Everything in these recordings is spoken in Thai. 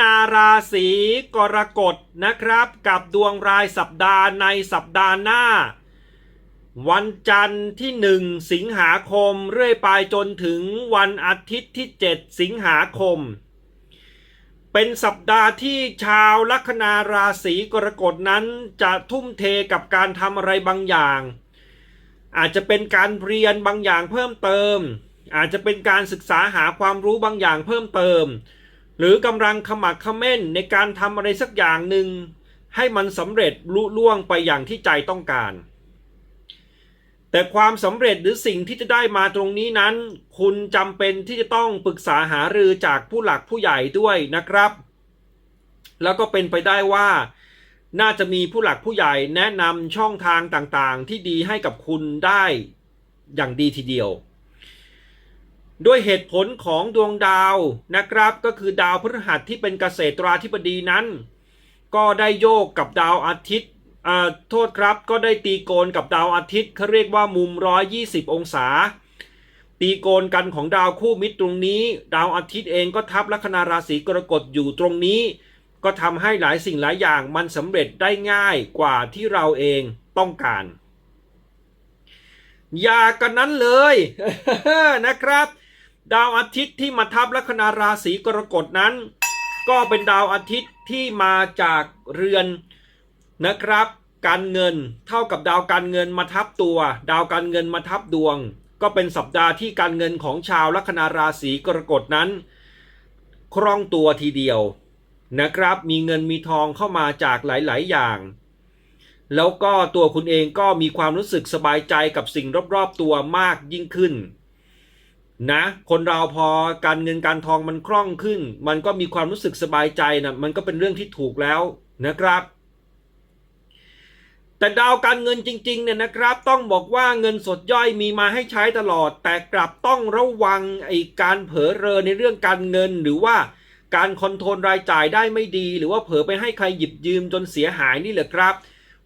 นาราศีกรกฎนะครับ กับดวงรายสัปดาห์ในสัปดาห์หน้า วันจันทร์ที่ 1 สิงหาคมเรื่อยไปจนถึงวันอาทิตย์ที่ 7 สิงหาคม เป็นสัปดาห์ที่ชาวลัคนาราศีกรกฎนั้นจะทุ่มเทกับการทำอะไรบางอย่าง อาจจะเป็นการเรียนบางอย่างเพิ่มเติม อาจจะเป็นการศึกษาหาความรู้บางอย่างเพิ่มเติม หรือกำลังขมักเขม้นในการทำอะไรสักอย่างหนึ่งให้มันสำเร็จลุล่วงไปอย่างที่ใจต้องการ แต่ความสำเร็จหรือสิ่งที่จะได้มาตรงนี้นั้น คุณจำเป็นที่จะต้องปรึกษาหารือจากผู้หลักผู้ใหญ่ด้วยนะครับ แล้วก็เป็นไปได้ว่า น่าจะมีผู้หลักผู้ใหญ่แนะนำช่องทางต่างๆ ที่ดีให้กับคุณได้อย่างดีทีเดียว ด้วยเหตุผลของดวงดาวนะครับก็คือดาวพฤหัสที่เป็นเกษตราธิบดีนั้น ก็ได้โยกกับดาวอาทิตย์อ่าโทษครับก็ได้ตีโกนกับดาวอาทิตย์เขาเรียกว่ามุม 120 องศา ตีโกนกันของดาวคู่มิตรตรงนี้ ดาวอาทิตย์เองก็ทับลัคนาราศีกรกฎอยู่ตรงนี้ ก็ทำให้หลายสิ่งหลายอย่างมันสำเร็จได้ง่ายกว่าที่เราเองต้องการ อย่ากันนั้นเลยนะครับ ดาวอาทิตย์ที่มาทับลัคนาราศีกรกฎนั้น ก็เป็นดาวอาทิตย์ที่มาจากเรือนนะครับ การเงินเท่ากับดาวการเงินมาทับตัว ดาวการเงินมาทับดวง ก็เป็นสัปดาห์ที่การเงินของชาวลัคนาราศีกรกฎนั้น คล่องตัวทีเดียวนะครับ มีเงินมีทองเข้ามาจากหลาย ๆ อย่าง แล้วก็ตัวคุณเองก็มีความรู้สึกสบายใจกับสิ่งรอบ ๆ ตัวมากยิ่งขึ้น นะ คนเราพอการเงินการทองมันคล่องขึ้น มันก็มีความรู้สึกสบายใจนะมันก็เป็นเรื่องที่ถูกแล้วนะครับ แต่ดาวการเงินจริงๆเนี่ยนะครับ ต้องบอกว่าเงินสดย่อยมีมาให้ใช้ตลอด แต่กลับต้องระวังไอ้การเผลอเรอในเรื่องการเงินหรือว่าการคอนโทรลรายจ่ายได้ไม่ดี หรือว่าเผลอไปให้ใครหยิบยืมจนเสียหายนี่แหละครับ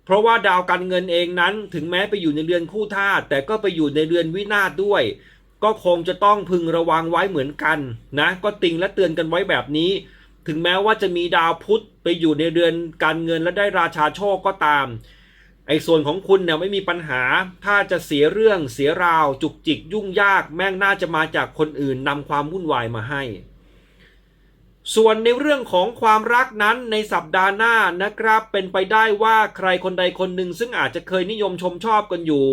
เพราะว่าดาวการเงินเองนั้นถึงแม้ไปอยู่ในเรือนคู่ธาตุแต่ก็ไปอยู่ในเรือนวินาศด้วย ก็คงจะต้องพึงระวังไว้เหมือนกันนะก็ติงและเตือนกันไว้แบบนี้ ถึงแม้ว่าจะมีดาวพุธไปอยู่ในเรือนการเงินและได้ราชาโชคก็ตามไอ้ส่วนของคุณเนี่ยไม่มีปัญหา ถ้าจะเสียเรื่องเสียราว จุกจิกยุ่งยาก แม่งน่าจะมาจากคนอื่นนำความวุ่นวายมาให้ ส่วนในเรื่องของความรักนั้นในสัปดาห์หน้านะครับ เป็นไปได้ว่าใครคนใดคนหนึ่งซึ่งอาจจะเคยนิยมชมชอบกันอยู่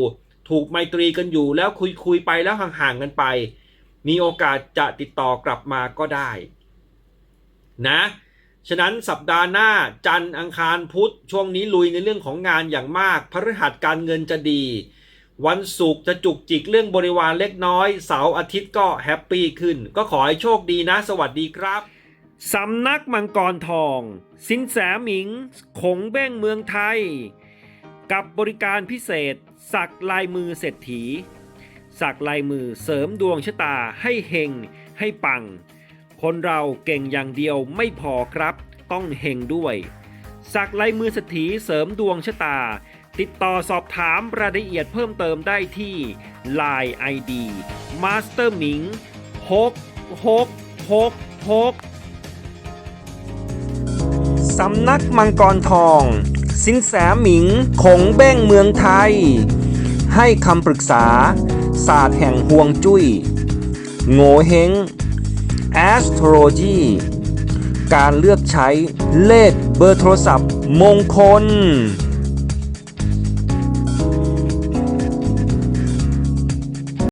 ถูกไมตรีกันอยู่แล้วคุยคุยไปแล้วห่างๆกันไป มีโอกาสจะติดต่อกลับมาก็ได้ นะ ฉะนั้นสัปดาห์หน้าจันทร์อังคารพุธช่วงนี้ลุยในเรื่องของงานอย่างมากพฤหัสการเงินจะดี วันศุกร์จะจุกจิกเรื่องบริวารเล็กน้อย เสาร์อาทิตย์ก็แฮปปี้ขึ้น ก็ขอให้โชคดีนะ สวัสดีครับสำนักมังกรทอง สินแสหมิง ขงเบ้งเมืองไทย กับบริการพิเศษ สักลายมือเศรษฐี สักลายมือเสริมดวงชะตาให้เฮงให้ปัง คนเราเก่งอย่างเดียวไม่พอครับ ต้องเฮงด้วย สักลายมือเศรษฐีเสริมดวงชะตา ติดต่อสอบถามรายละเอียดเพิ่มเติมได้ที่ Line ID Master Ming 6 6 6 6สำนักมังกรทอง สินแสหมิงขงเบ้งเมืองไทย ให้คำปรึกษา ศาสตร์แห่งห่วงจุย้ย โงเฮง Astrology การเลือกใช้เลขเบอร์โทรศัพท์มงคล